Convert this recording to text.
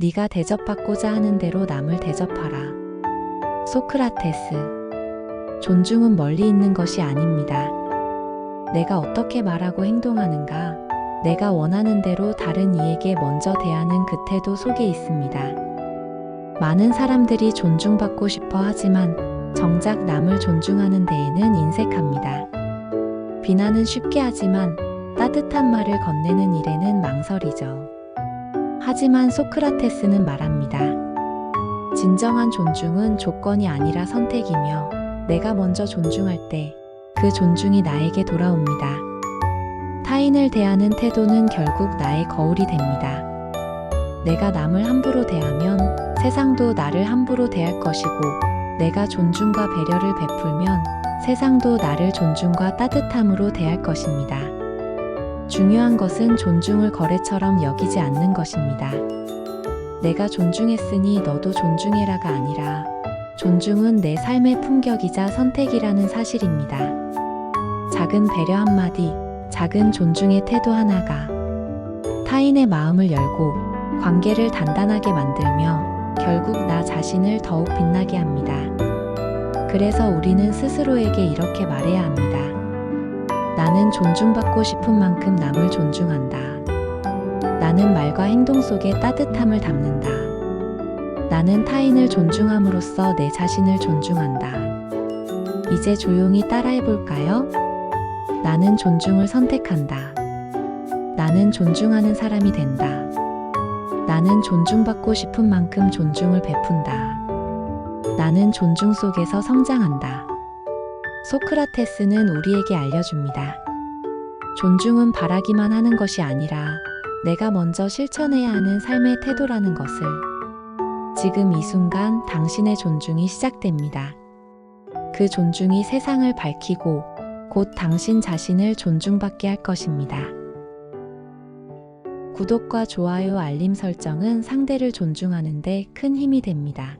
네가 대접받고자 하는 대로 남을 대접하라. 소크라테스. 존중은 멀리 있는 것이 아닙니다. 내가 어떻게 말하고 행동하는가, 내가 원하는 대로 다른 이에게 먼저 대하는 그 태도 속에 있습니다. 많은 사람들이 존중받고 싶어 하지만 정작 남을 존중하는 데에는 인색합니다. 비난은 쉽게 하지만 따뜻한 말을 건네는 일에는 망설이죠. 하지만 소크라테스는 말합니다. 진정한 존중은 조건이 아니라 선택이며 내가 먼저 존중할 때 그 존중이 나에게 돌아옵니다. 타인을 대하는 태도는 결국 나의 거울이 됩니다. 내가 남을 함부로 대하면 세상도 나를 함부로 대할 것이고 내가 존중과 배려를 베풀면 세상도 나를 존중과 따뜻함으로 대할 것입니다. 중요한 것은 존중을 거래처럼 여기지 않는 것입니다. 내가 존중했으니 너도 존중해라가 아니라 존중은 내 삶의 품격이자 선택이라는 사실입니다. 작은 배려 한마디, 작은 존중의 태도 하나가 타인의 마음을 열고 관계를 단단하게 만들며 결국 나 자신을 더욱 빛나게 합니다. 그래서 우리는 스스로에게 이렇게 말해야 합니다. 나는 존중받고 싶은 만큼 남을 존중한다. 나는 말과 행동 속에 따뜻함을 담는다. 나는 타인을 존중함으로써 내 자신을 존중한다. 이제 조용히 따라해 볼까요? 나는 존중을 선택한다. 나는 존중하는 사람이 된다. 나는 존중받고 싶은 만큼 존중을 베푼다. 나는 존중 속에서 성장한다. 소크라테스는 우리에게 알려줍니다. 존중은 바라기만 하는 것이 아니라 내가 먼저 실천해야 하는 삶의 태도라는 것을 지금 이 순간 당신의 존중이 시작됩니다. 그 존중이 세상을 밝히고 곧 당신 자신을 존중받게 할 것입니다. 구독과 좋아요, 알림 설정은 상대를 존중하는데 큰 힘이 됩니다.